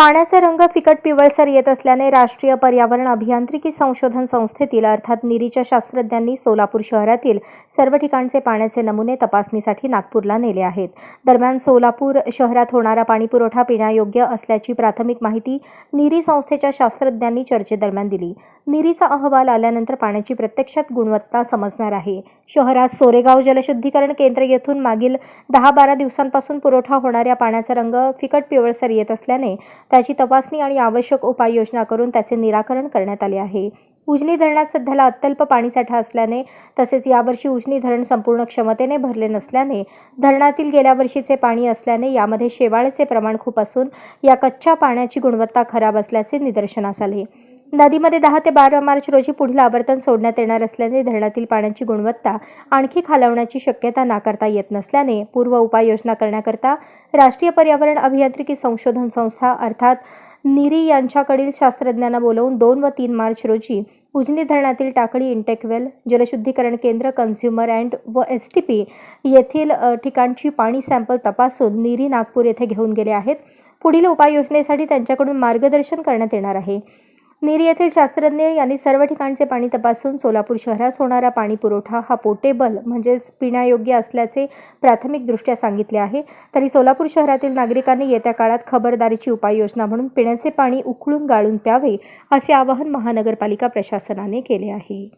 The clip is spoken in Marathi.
पाण्याचा रंग फिकट पिवळसर येत असल्याने राष्ट्रीय पर्यावरण अभियांत्रिकी संशोधन संस्थेतील अर्थात निरीच्या शास्त्रज्ञांनी सोलापूर शहरातील सर्व ठिकाणचे पाण्याचे नमुने तपासणीसाठी नागपूरला नेले आहेत. दरम्यान सोलापूर शहरात होणारा पाणीपुरवठा पिण्यायोग्य असल्याची प्राथमिक माहिती निरी संस्थेच्या शास्त्रज्ञांनी चर्चेदरम्यान दिली. निरीचा अहवाल आल्यानंतर पाण्याची प्रत्यक्षात गुणवत्ता समजणार आहे. शहरात सोरेगाव जलशुद्धीकरण केंद्र येथून मागील दहा बारा दिवसांपासून पुरवठा होणाऱ्या पाण्याचा रंग फिकट पिवळसर येत असल्याने त्याची तपासणी आणि आवश्यक उपाययोजना करून त्याचे निराकरण करण्यात आले आहे. उजनी धरणात सध्याला अत्यल्प पाणीसाठा असल्याने तसेच यावर्षी उजनी धरण संपूर्ण क्षमतेने भरले नसल्याने धरणातील गेल्या वर्षीचे पाणी असल्याने यामध्ये शेवाळचे प्रमाण खूप असून या कच्च्या पाण्याची गुणवत्ता खराब असल्याचे निदर्शनास आले. नदीमध्ये दहा ते बारा मार्च रोजी पुढील आवर्तन सोडण्यात येणार असल्याने धरणातील पाण्याची गुणवत्ता आणखी खालावण्याची शक्यता नाकारता येत नसल्याने पूर्व उपाययोजना करण्याकरता राष्ट्रीय पर्यावरण अभियांत्रिकी संशोधन संस्था अर्थात निरी यांच्याकडील शास्त्रज्ञांना बोलवून दोन व तीन मार्च रोजी उजनी धरणातील टाकळी इंटेकवेल जलशुद्धीकरण केंद्र कन्झ्युमर अँड व एस टी पी येथील ठिकाणची पाणी सॅम्पल तपासून निरी नागपूर येथे घेऊन गेले आहेत. पुढील उपाययोजनेसाठी त्यांच्याकडून मार्गदर्शन करण्यात येणार आहे. निरी येथील शास्त्रज्ञ यांनी सर्व ठिकाणचे पाणी तपासून सोलापूर शहरास होणारा पाणी पुरवठा हा पोर्टेबल म्हणजेच पिण्यायोग्य असल्याचे प्राथमिकदृष्ट्या सांगितले आहे. तरी सोलापूर शहरातील नागरिकांनी येत्या काळात खबरदारीची उपाययोजना म्हणून पिण्याचे पाणी उकळून गाळून प्यावे असे आवाहन महानगरपालिका प्रशासनाने केले आहे.